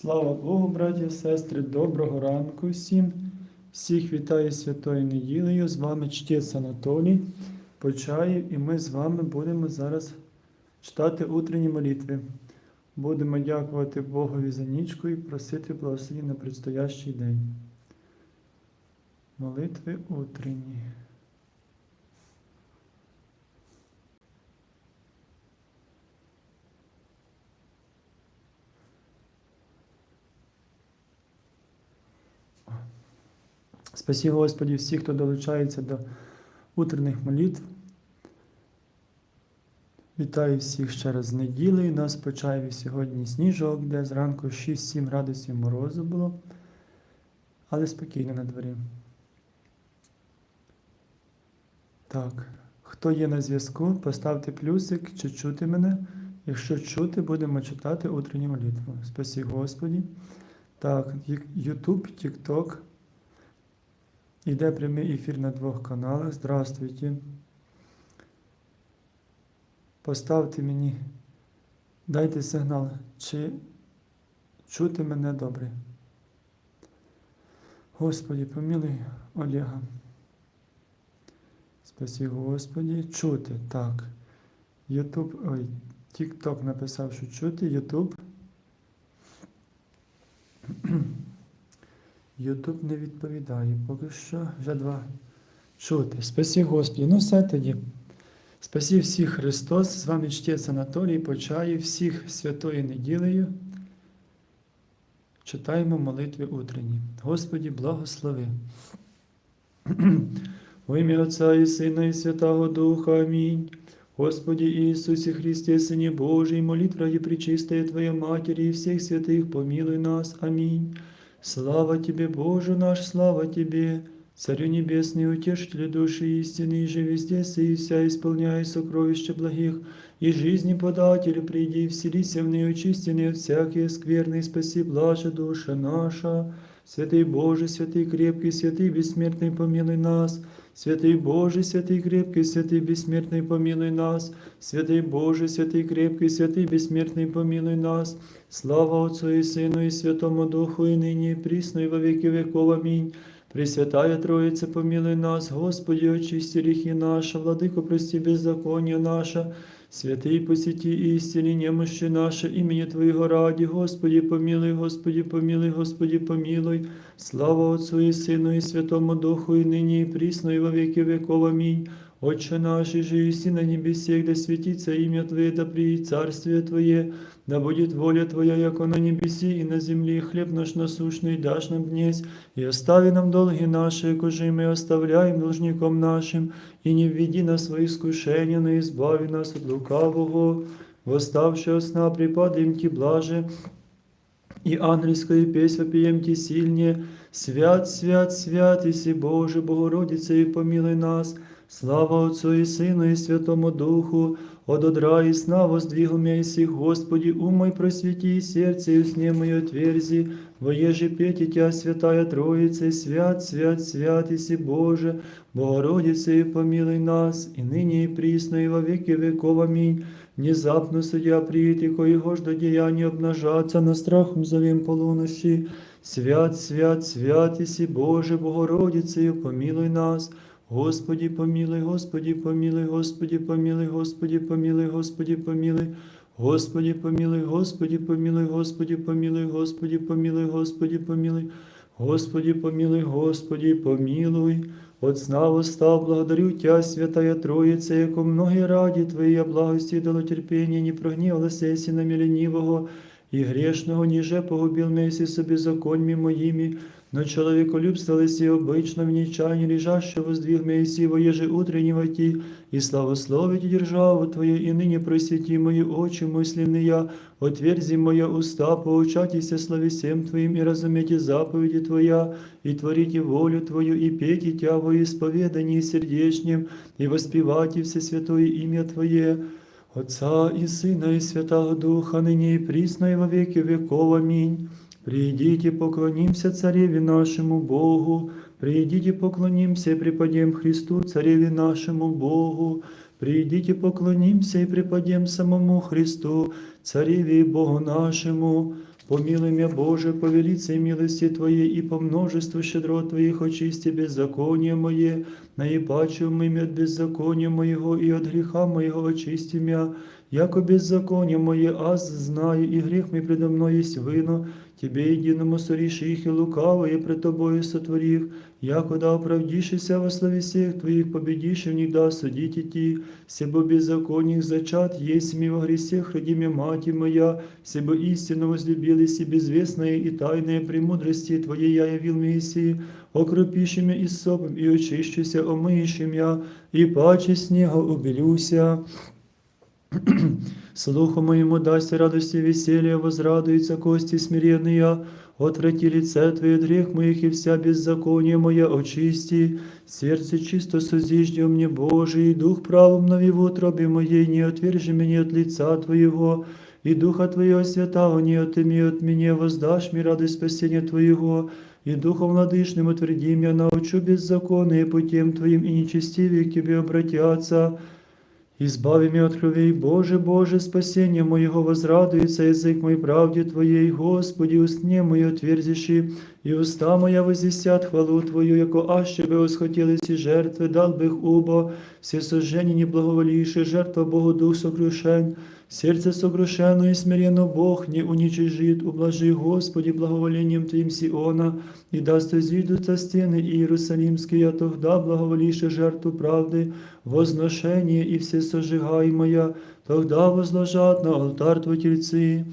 Слава Богу, браті і сестри, доброго ранку всім. Всіх вітаю святою неділею. З вами чтець Анатолій Почаєв, і ми з вами будемо зараз читати утренні молитви. Будемо дякувати Богові за нічку і просити благословення на предстоящий день. Молитви утренні. Спасі Господі всіх, хто долучається до утренніх молитв. Вітаю всіх ще раз з неділею. Нас почає сьогодні сніжок, де зранку 6-7 градусів морозу було, але спокійно на дворі. Так, хто є на зв'язку, поставте плюсик чи чути мене. Якщо чути, будемо читати утренню молитву. Спасі Господі. Так, YouTube, TikTok. Іде прямий ефір на двох каналах. Здравствуйте. Поставте мені, дайте сигнал, чи чути мене добре. Господі, помилуй Олега. Спасі Господі. Чути. Так. Ютуб, ой, Тік-Ток написав, що чути. Ютуб. Ютуб не відповідає. Поки що вже два чути. Спасі Господі. Ну все тоді. Спасі всіх Христос. З вами чтець Анатолій Почає, всіх святою неділею. Читаємо молитви утренні. Господі, благослови. Во ім'я Отця і Сина, і Святого Духа. Амінь. Господи Иисусе Христе, Сыне Божий, молитва и пречистая Твоя Матери и всех святых, помилуй нас. Аминь. Слава Тебе, Боже наш, слава Тебе, Царю Небесный, Утешителю души истины, и же везде и вся исполняй сокровища благих, и жизни подателю приди, вселися в нее очистенные от всякие скверные, спаси блажи душа наша. Святый Боже, святый крепкий, святый бессмертный, помилуй нас. Святый Боже, святый крепкий, святый бессмертный, помилуй нас. Святый Боже, святый крепкий, святый бессмертный, помилуй нас. Слава Отцу и Сыну и Святому Духу, и ныне, и присно, и во веки веков. Аминь. Пресвятая Троица, помилуй нас, Господи, очисти грехи наши, Владыко, прости беззаконие наше, Святый посети и исцели немощи наши, имени Твоего ради, Господи, помилуй, Господи, помилуй, Господи, помилуй. Слава Отцу и Сыну и Святому Духу, и ныне, и присно, и во веки веков. Аминь. Отче наш, же и на небесе, да светится имя Твое, да приедет царствие Твое, да будет воля Твоя, яко на небеси и на земле, хлеб наш насущный дашь нам днесь, и остави нам долги наши, кожи мы оставляем должником нашим, и не введи нас в искушение, но избави нас от лукавого. Восставшего сна припадаем Ти блаже, и ангельскую песнь вопием Ти сильнее. Свят, свят, свят, Иси Боже, Богородице, и помилуй нас. Слава Отцу и Сыну и Святому Духу, от одра и сна воздвигу меня иси, Господи, ум мой просвети, и сердце и сне мое отверзи, воеже пети Тя, Святая Троица, свят, свят, свят, Иси Боже, Богородице, и помилуй нас, и ныне, и присно, и во веки веков. Аминь. Внезапно судья приит, и коего ж до деяния обнажаться, на страхом зовем полунощи. Свят, свят, свят, Иси Боже, Богородице, и помилуй нас. Господи, помилуй, Господи, помилуй, Господи, помилуй, Господи, помилуй, Господи, помилуй. Господи, помилуй, Господи, помилуй, Господи, помилуй, Господи, помилуй, Господи, помилуй. Господи, помилуй, Господи, помилуй. От сна восстав, благодарю Тя, Святая Троица, яко многие ради Твоей благости и дало терпения, не прогневалась еси на ленивого и грешного, ниже погубил меси собі законьми моїми, но человеколюбство лиси обычно в нечаянии лежаще воздвиг Моисей воеже утреннего ти, и славословить державу Твою, и ныне просвети мои очи мысленные я, отверзи моя уста, поучатися славе всем Твоим, и разумейте заповеди Твоя, и творите волю Твою, и пейте Тя во исповедании сердечнем, и воспевайте все святое имя Твое, Отца и Сына и Святого Духа, ныне и присно и во веки веков. Аминь. Придите, поклонимся Цареве нашему Богу, придите, поклонимся и преподем Христу, Цареве нашему Богу, придите, поклонимся и преподем самому Христу, Цареве и Богу нашему, Помилуй меня, Боже, по велице милости Твоей и по множеству щедрот Твоих очисти беззаконие мое, наипаче умыми от беззакония моего и от греха моего очисти меня, яко беззаконие мое аз знаю, и грех мой предо мной есть вино, Тебе единому соришь их и лукавые пред Тобою сотворив, якода оправдишися во славе всех Твоих, победишь в них да судить идти, себо беззаконник зачат, есть ми во гресех, родиме мати моя, себо истинно возлюбились и безвестное и тайное премудрости Твоей я явил Мессии, окропишь меня и сопом, и очищуся, омыешь я, и паче снега убелюся. Слуху моему дасть радости и веселье, возрадуются кости смиренные, отврати лице Твое от грех моих и вся беззаконие мое очисти, сердце чисто созижди мне, Божий, и дух правом нави в утробе моей, не отвержи меня от лица Твоего, и Духа Твоего святого не отыми от меня, воздашь мне радость спасения Твоего, и Духом владышным утверди меня, научу беззаконные путем Твоим, и нечестивые к Тебе обратятся, Избави меня от кровей, Боже, Боже, спасение моего возрадуется язык мой правде Твоей, Господи, устне мои отверзиши, и уста моя возвестят хвалу Твою, яко аще бы восхотелись и жертвы, дал бы их убо, все сожжения не благоволившие, жертва Богу дух сокрушен, сердце сокрушено и смиренно Бог не уничижит, ублажи, Господи, благоволением Твоим Сиона, и даст изидутся стены Иерусалимские, а тогда благоволише жертву правды, возношение и все сожигаемое, тогда возложат на алтарь Твой тельцы.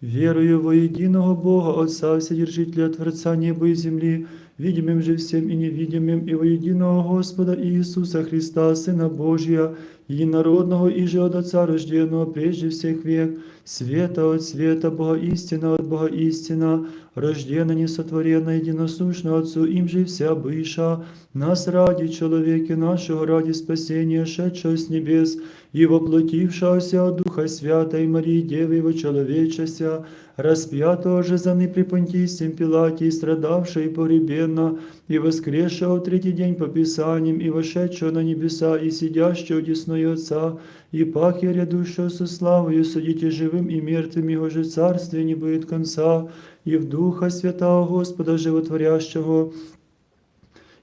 Верую во единого Бога, Отца Вседержителя Творца неба и земли, видимым же всем и невидимым, и во единого Господа Иисуса Христа, Сына Божия, единородного и же от Отца рожденного прежде всех век, света от света, Бога истина от Бога истина, рождена несотворена, единосущна Отцу, им же вся быша, нас ради человеки нашего, ради спасения, шедшего с небес, и воплотившегося от Духа Святой Марии Девы его человечеся, распятого же за при Понтийском Пилате, и страдавшего и погребенно, и воскресшего в третий день по Писаниям, и вошедшего на небеса, и сидящего десной Отца, и пахи рядущего со славою, судите живым и мертвым, его же царствие не будет конца, и в Духа Святого Господа Животворящего,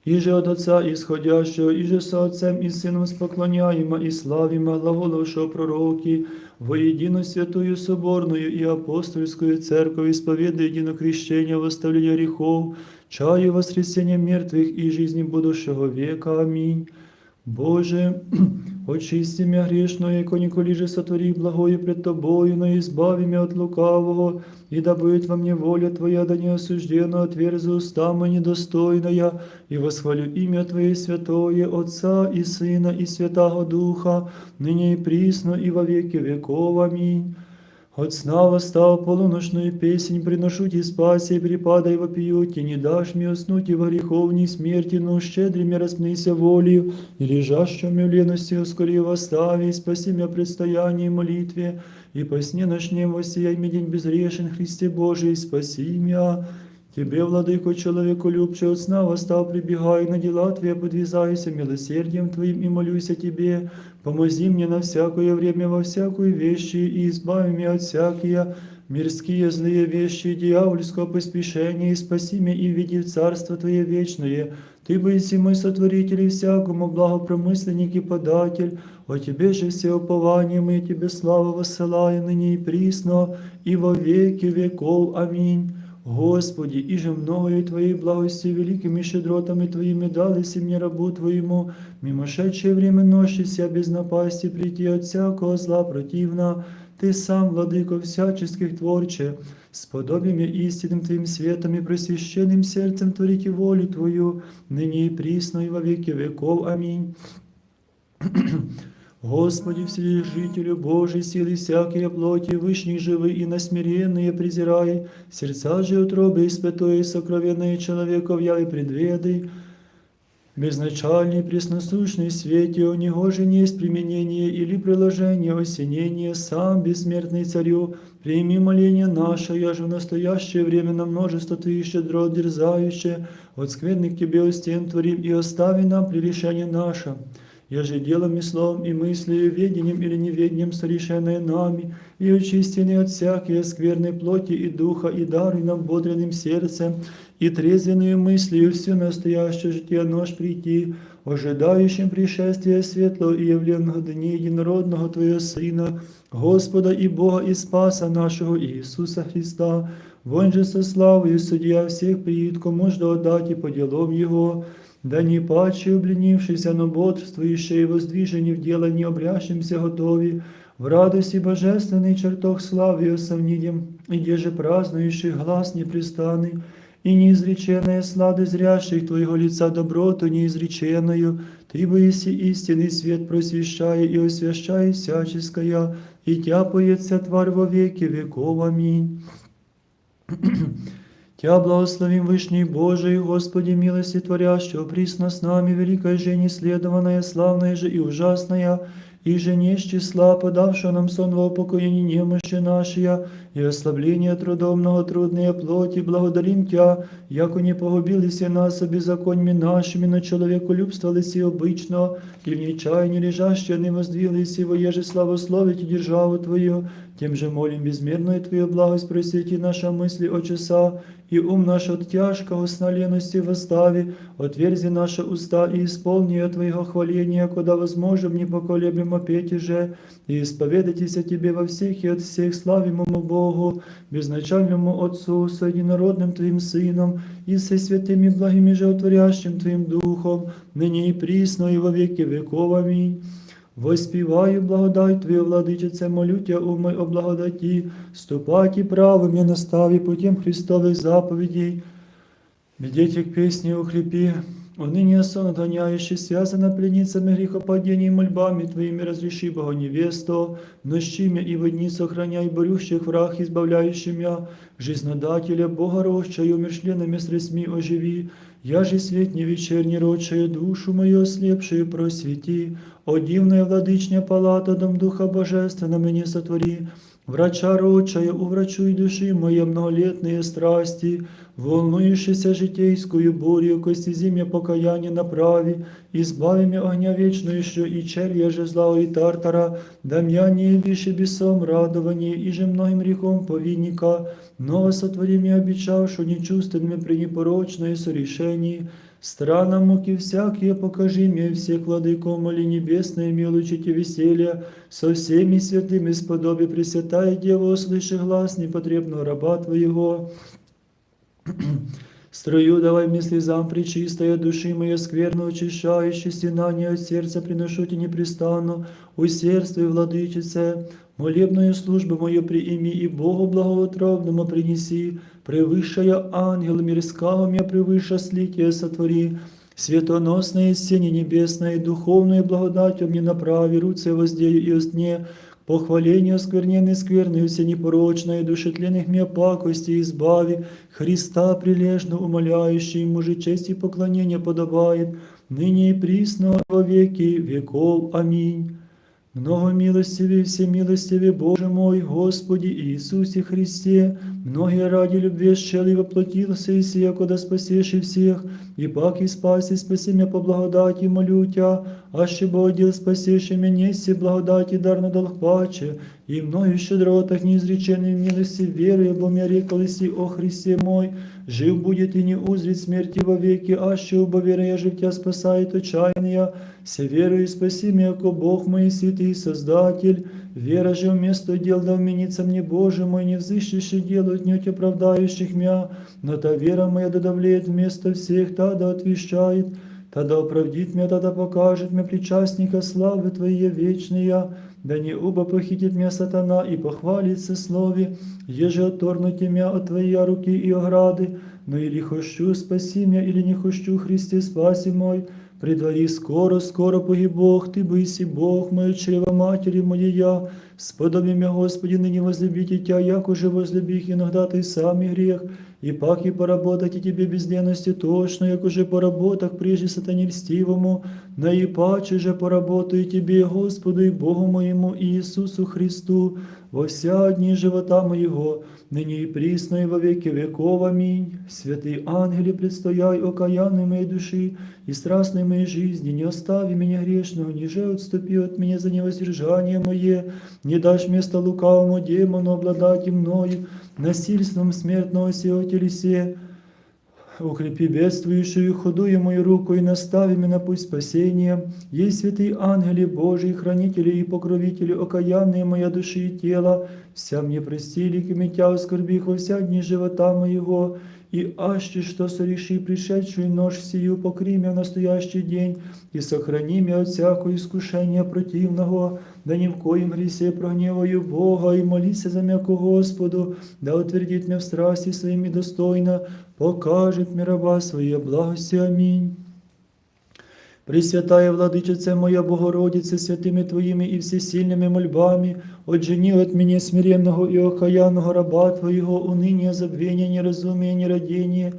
и же от Отца исходящего, и же со Отцем и Сином споклоняємо, и славімо, глаголовшего пророки, воєдіно святую соборную и апостольською церковь, исповедуя едино крещение, восставление грехов, чаю воскресіння мертвых и жизни будущего века. Аминь. Боже, очисти меня грешное, яко николи же сотвори благое пред Тобою, но избави меня от лукавого, и да будет во мне воля Твоя, да не осужденно отверзи уста мои недостойная, и восхвалю имя Твое святое, Отца и Сына и Святого Духа, ныне и присно, и во веки веков. Аминь. От сна став полуношную песнь, приношу ти спаси, припадай вопию, ти не дашь мне уснуть и во греховней смерти, но щедрими распнися волею, и лежащими в лености ускори восстави, спаси меня предстоянии молитве, и по сне ночнем воссияй мне день безрешен, Христе Божий, спаси меня. Тебе, владыко, человеку любче от сна восстав, прибегай на дела Твои, подвязайся милосердием Твоим и молюся Тебе. Помози мне на всякое время во всякую вещи и избави меня от всякие мирские злые вещи и дьявольского поспешения, и спаси меня и введи в Царство Твое вечное. Ты боиси мой сотворитель и всякому благопромысленник и податель, о Тебе же все упования мы Тебе славу воссылаем ныне и присно, и во веки веков. Аминь. Господи, и же мною Твоей благости великими щедротами Твоими дались мне рабу Твоему, мимошедшее время нощися без напасти прийти от всякого зла противна, Ты сам, владыко всяческих творче, с подобием истинным Твоим светом и просвященным сердцем творите волю Твою, ныне и присно и во веки веков. Аминь. Господи, Вседержителю Божий, силы всякие плоти, вышних живы и насмиренные презирай, сердца же утробы испытуя сокровенные человеков яви предведы, безначальный пресносущный свете, у него же не есть применение или приложение, осенение, сам бессмертный царю, прими моление наше, я же в настоящее время на множество Твоих щедрот дерзающее, от скверных Тебе у стен творим и остави нам прегрешение наше. еже делом и словом, и мыслью, ведением или неведением совершенное нами, и очистенный от всякой скверной плоти и духа, и даруй нам бодренным сердцем, и трезвенную мыслью всю настоящее житие нож прийти, ожидающим пришествия светлого и явленного дня единородного Твоего Сына, Господа и Бога и Спаса нашего Иисуса Христа, Вон же со славою судья всех приит, кому ж отдать и по делам Его, да не паче обленившийся, но бодрствующие и воздвижені в дело не обрящимся готови, в радости божественный чертог славы и сомнением, и деже празднующий глаз непрестанный, и неизреченная слада зрящих Твоего лица доброту неизреченную, Ты боиси истинный свет просвещая и освящая всяческая, и тяпается тварь во веки веков. Аминь. Тя благословим Вышний Божий, Господи, милости творящего, присно с нами, великая же неследованная, славная же и ужасная, и же не числа, подавшего нам сон покоения немощи нашия, и ослабление трудомного трудные плоти, благодарим Тя, яко не погубилися нас беззаконьми нашими, но человеку любствовались и обычно, и в нечаянии лежащие не воздвиглись, и воеже славословить державу Твою, тем же молим безмерную Твою благость, просвети наша мысли о часа, и ум наш от тяжкого сна лености восстави, отверзи наши уста и исполни от Твоего хваления, куда возможем непоколебимо петь же, и исповедайтесь о Тебе во всех и от всех славимому Богу, безначальному Отцу, с единородным Твоим Сыном, и со святыми благими животворящим Твоим Духом, ныне и присно, и во веки веков. Аминь. Воспіваю благодать Твою, владичице, молю Тя, умой о благодаті, ступать і правом я наставі путем Христових заповідей. Ведите к песне укрепи, уныне сон отгоняющий, связана пленницами грехопадений мольбами Твоими разреши, Бога невесту, нощи мя и в дни сохраняй борющих враг, избавляющий мя, жизнодателя, Бога рощаю, умершленными средствами оживи, я же свет не вечерний рочаю, душу мою ослепшую просвети, о дивная владычня палата, дом Духа Божественного мне сотвори, Врача рочая, уврачуй души мои многолетные страсти, волнующийся житейскую бурю, кости зимя покаяние направи, избави меня огня вечную, и червя же зла и тартара, да мя не виши бесом радование, и же многим грехом повинника, но сотвори мне обещавшу нечувственными при непорочное сорешении, Страна муки всякие покажи мне, все владыко, моли небесное, милучите веселья, со всеми святыми сподоби Пресвятая Дева, услыши глаз непотребного раба Твоего. Строю давай мне слезам причистая души моей скверно очищающей, стенание от сердца приношу тебе непрестанно, усердствуй, владычице, молебную службу мою приими и Богу благоутробному принеси, превышая ангел мирского меня превыше слития сотвори, светоносное сене небесное, духовную благодатью мне направи, руце воздею и устне, Похвалению скверненной скверной, все непорочной, душетленных мне пакости избави, Христа прилежно умоляющий, ему же честь и поклонение подобает, ныне и присно во веки веков. Аминь. Много милостивый, всемилостивый Боже мой, Господи Иисусе Христе, многие ради любви щели воплотился и сия, куда спасешь и всех, и пак и спаси, спаси меня по благодати, молю Тя, аще Богодил спасешь и меня, си благодати дарно долг паче, и мною щедротах неизреченной милости веры, бо мне рекалися о Христе мой, жив будет и не узрит смерти вовеки, аще убо вера я жив Тя спасает отчаяния, все веру и спаси меня, яко Бог мой святый Создатель, вера же вместо дел да вменится мне, Боже мой, не взыщущий делают не оправдающих мя, но та вера моя да давлеет вместо всех, та да отвещает, та да оправдит меня, та да покажет мне причастника славы Твоей вечная, да не уба похитит меня сатана и похвалится слове, еже отторнуть меня от Твоей руки и ограды, но или хочу спаси меня, или не хочу, Христе, спаси мой, Предвари скоро, скоро погиб Бог, Ты быси Бог, мое чрево матери моя, сподоби меня, Господи, ныне возлюбите Тя, як уже возлюбих иногда Ты самый грех, и пак и поработать и тебе без точно, як уже поработах прежде сатане льстивому, наипаче же поработаю тебе, Господу и Богу моему Иисусу Христу, во дни живота моего, ныне и присно и во веки веков. Аминь. Святые ангели, предстояй окаянной моей души и страстной моей жизни, не остави меня грешного, ниже отступи от меня за невоздержание мое, не дашь место лукавому демону обладать и мною, насильством смертного сего телесе, Укрепи бедствующую, худую мою руку и настави меня на путь спасения. Ей, святые ангели Божии, хранители и покровители, окаянные моя души и тела, вся мне простили, к метя оскорбих во вся дни живота моего, и аще что сореши пришедшую нож сию, покримя в настоящий день, и сохрани меня от всякого искушения противного, да ни в коем гресе прогневаю Бога, и молися за мяку Господу, да утвердит меня в страсти своими достойно, покажет мне раба своє благості. Амінь. Пресвятая владычице моя Богородице, святими Твоїми і всесильними мольбами, отжени от меня смиренного и окаянного раба Твоего, уныние, забвение, неразумие, нерадение,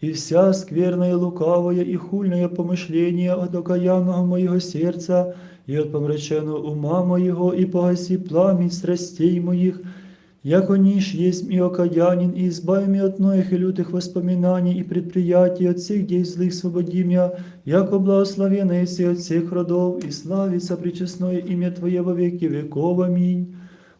и вся скверная, и лукавая и хульное помышление от окаянного моего сердца и от помраченного ума моего, и погаси пламень страстей моих, Яко ниш есть и окаянин, и избави меня от многих и лютых воспоминаний и предприятий, от всех дей злых свободи меня, яко благословенно еси от всех родов, и славится причестное имя Твое во веки веков. Аминь.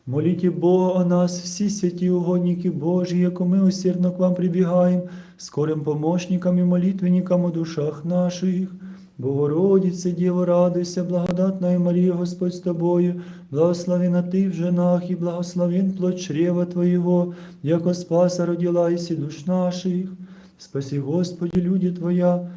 Молите Бога о нас, всі святі угодники Божі, яко ми усердно к вам прибігаємо, скорим помощникам і молитвенникам у душах наших. Богородице, Діво, радуйся, благодатная Марія, Господь з тобою, благословена ти в женах, і благословен плод чрева Твоего, яко спаса родила і душ наших. Спаси, Господи, люди Твоя,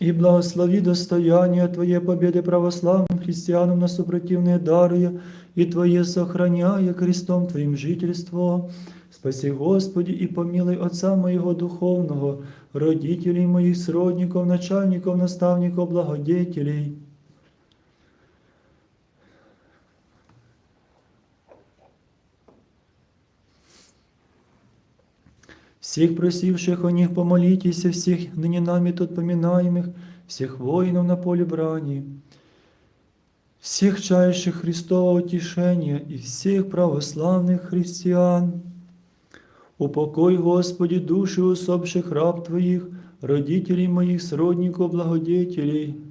и благослови достояние Твое победы православным христианам на супротивные даруя, и Твое сохраняя крестом Твоим жительство. Спаси, Господи, и помилуй Отца моего духовного, родителей моих, сродников, начальников, наставников, благодетелей. Всех просивших о них помолитесь, и всех ныне нами тут поминаемых, всех воинов на поле брани, всех чающих Христова утешения и всех православных христиан. Упокой, Господи, души усопших раб Твоих, родителей моих, сродников, благодетелей.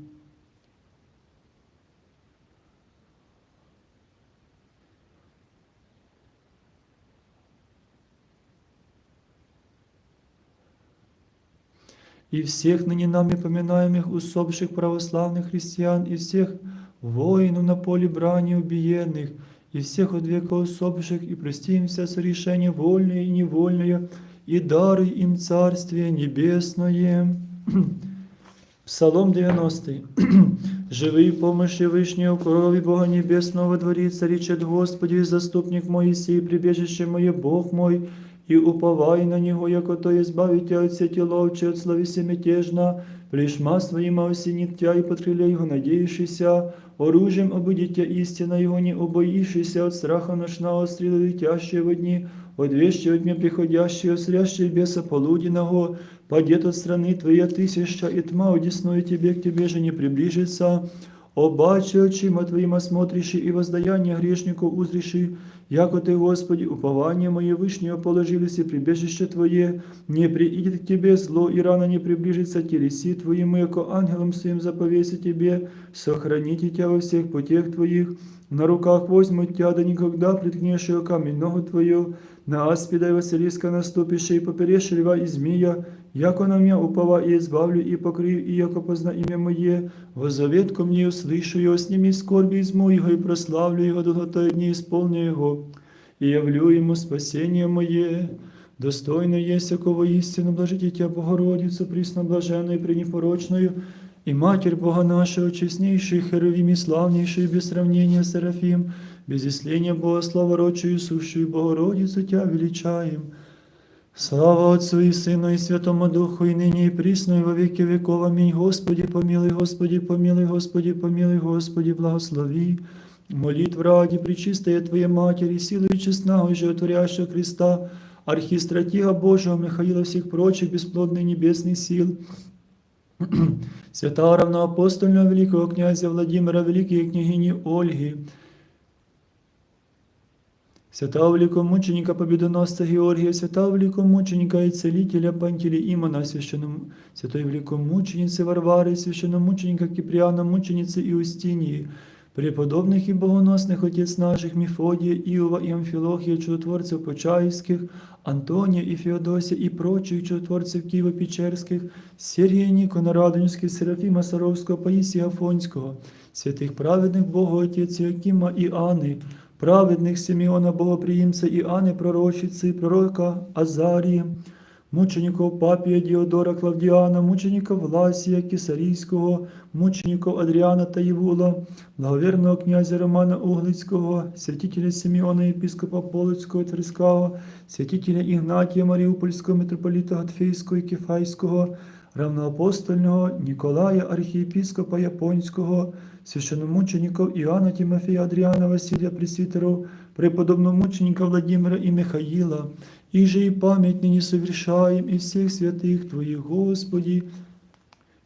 и всех ныне нами поминаемых усопших православных христиан, и всех воинов на поле брани убиенных, и всех от века усопших, и прости им все сорешения вольные и невольные, и дары им Царствие Небесное. Псалом 90. Живий помощи Вышнего крови Бога Небесного во дворе царичет Господи, заступник мой сей, прибежище мое, Бог мой, и уповай на Него, яко то избавить тебя от сети ловче, от словеси мятежна, плешма своима осенит тя, и потрелей его надеющийся, оружием обудить тя истина его, не убоившийся от страха ночного стрелы, летящие в дни, от вещи от дня приходящие, срящие беса полуденного, падет от страны твоя тысяча, и тьма одесную тебе, к тебе же не приближится, Обаче очима Твоїм осмотриши и воздаяние грешнику узриши, яко Ты, Господи, упование мое вышнее положились и прибежище Твое, не приидет к Тебе зло, и рано не приближится телеси Твоему, яко ангелом своим заповеси Тебе, сохраните Тебя во всех путях Твоих, на руках возьмут Тебя, да никогда приткнешь камень ногу Твою, на аспида и Василиска наступишь, и поперешь льва и змея, яко на меня упова и избавлю, и покрию, и яко позна имя Мое, завет ко мне услышу его, сними скорби из моего, и прославлю его долготой дни, исполню его, и явлю ему спасение мое. Достойно есть якого истину блажите Тебя, Богородицу, присно блаженную пренепорочную, и Матерь Бога нашего, честнейший, херовим и славнейший, без сравнения Серафим, без исления Бога, слава славородчую, сущую Богородицу Тебя величаем. Слава Отцу и Сыну и Святому Духу, и ныне и присно, и во веки веков. Аминь. Господи, помилуй, Господи, помилуй, Господи, помилуй, Господи, благослови. Молитв ради, пречистая Твоя Матери, силою честного и животворящего Христа, архистратига Божьего Михаила, всех прочих бесплодных небесных сил, святого равноапостольного великого князя Владимира, великой княгини Ольги, Святого великомученика Победоносца Георгия, святого великомученика и целителя Пантелеимона, священном, святой великомученицы Варвары, священномученика Киприана, мученицы Иустинии, преподобных и богоносных отец наших Мефодия, Иова и Амфилохия, чудотворцев Почаевских, Антония и Феодосия и прочих чудотворцев Киево-Печерских, Сергія Нікона Радонівського, Серафіма Саровського, Паїсія Афонського, святих праведних Бога Отець Якима і Анни, праведних Симеона Богоприємця і Анни Пророчиці, пророка Азарії, мучеников Папія Діодора Клавдіана, мучеников Власія Кисарійського, мучеников Адріана та Євула, благовірного князя Романа Углицького, святителя Симеона єпископа Полоцького Тверського, святителя Ігнатія Маріупольського, митрополіта Гатфейського і Кефайського, равноапостольного Ніколая архієпископа Японського, священномучеников Іоанна Тимофія Адріана Василія Пресвітеров, преподобномученика Владимира і Михаїла, і же і пам'ять нині совершаєм і всіх святих Твоїх, Господі,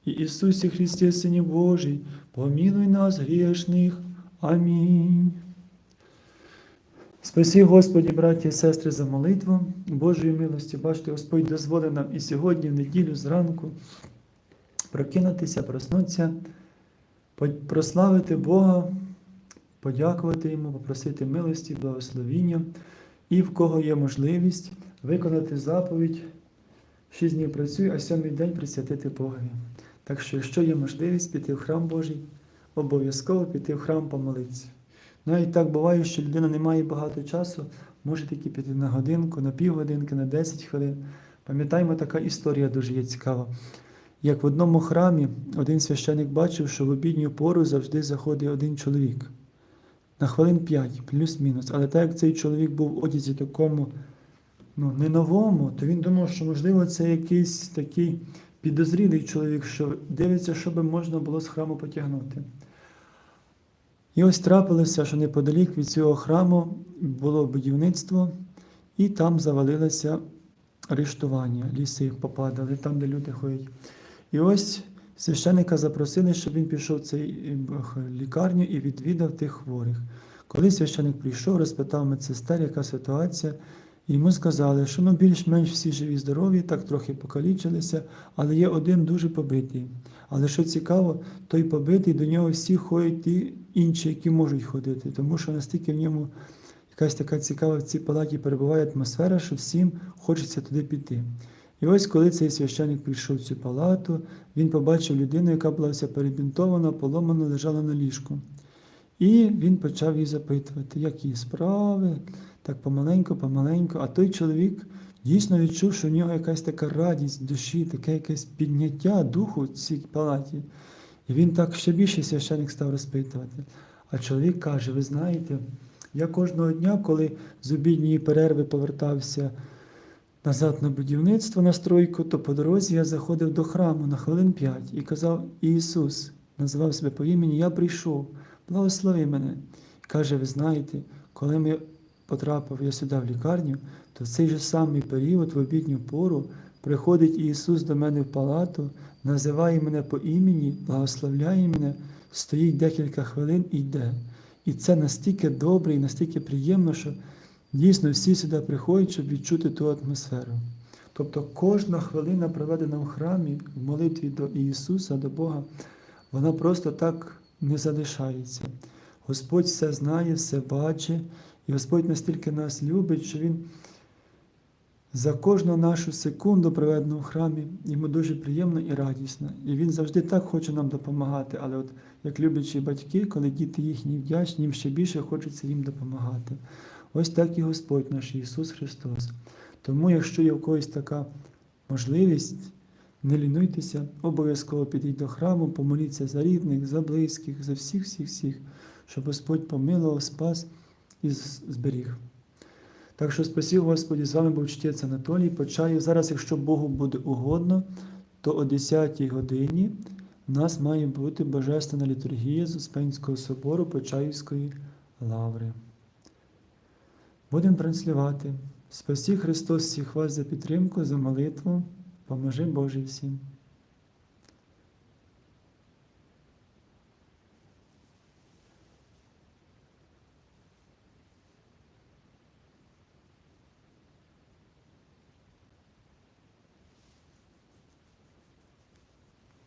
і Ісусі Христе, Сині Божий, помилуй нас грішних. Амінь. Спасі, Господі, браті і сестри, за молитву Божої милості. Бачите, Господь дозволив нам і сьогодні, в неділю зранку, прокинутися, проснутися, прославити Бога, подякувати Йому, попросити милості, благословіння, і в кого є можливість виконати заповідь. Шість днів працюй, а сьомий день присвятити Богові. Так що, якщо є можливість піти в храм Божий, обов'язково піти в храм помолитися. Навіть так буває, що людина не має багато часу, може тільки піти на годинку, на півгодинки, на 10 хвилин. Пам'ятаємо, така історія дуже є цікава. Як в одному храмі один священик бачив, що в обідню пору завжди заходить один чоловік. На хвилин 5, плюс-мінус. Але так як цей чоловік був в одязі такому, ну, не новому, то він думав, що можливо це якийсь такий підозрілий чоловік, що дивиться, що би можна було з храму потягнути. І ось трапилося, що неподалік від цього храму було будівництво, і там завалилося арештування, ліси попадали, там, де люди ходять. І ось священика запросили, щоб він пішов в цей е, лікарню і відвідав тих хворих. Коли священик прийшов, розпитав медсестер, яка ситуація, йому сказали, що ну, більш-менш всі живі, здорові, так трохи покалічилися, але є один дуже побитий. Але що цікаво, той побитий, до нього всі ходять ті інші, які можуть ходити, тому що настільки в ньому якась така цікава в цій палаті перебуває атмосфера, що всім хочеться туди піти. І ось коли цей священник прийшов в цю палату, він побачив людину, яка була вся перебінтована, поломана, лежала на ліжку. І він почав її запитувати, як її справи, так помаленьку, помаленьку. А той чоловік дійсно відчув, що в нього якась така радість в душі, таке якесь підняття духу в цій палаті. І він так ще більше священик став розпитувати. А чоловік каже: ви знаєте, я кожного дня, коли з обідньої перерви повертався назад на будівництво на стройку, то по дорозі я заходив до храму на хвилин п'ять і казав: Ісус, називав себе по імені, я прийшов, благослови мене. Каже, ви знаєте, коли ми потрапив я сюди в лікарню, то в цей же самий період, в обідню пору, приходить Ісус до мене в палату, називає мене по імені, благословляє мене, стоїть декілька хвилин і йде. І це настільки добре і настільки приємно, що дійсно всі сюди приходять, щоб відчути ту атмосферу. Тобто кожна хвилина, проведена в храмі, в молитві до Ісуса, до Бога, вона просто так не залишається. Господь все знає, все бачить, і Господь настільки нас любить, що Він за кожну нашу секунду, проведену в храмі, йому дуже приємно і радісно. І він завжди так хоче нам допомагати. Але от як люблячі батьки, коли діти їхні вдячні, їм ще більше хочеться їм допомагати. Ось так і Господь наш Ісус Христос. Тому, якщо є в когось така можливість, не лінуйтеся, обов'язково підіть до храму, помоліться за рідних, за близьких, за всіх, всіх, всіх, щоб Господь помилував, спас і зберіг. Так що спасибо Господі, з вами був чтець Анатолій Почаєв. Зараз, якщо Богу буде угодно, то о 10 годині в нас має бути Божественна літургія з Успенського собору Почаївської лаври. Будемо транслювати Спасі Христос всіх вас за підтримку, за молитву. Поможи Боже всім.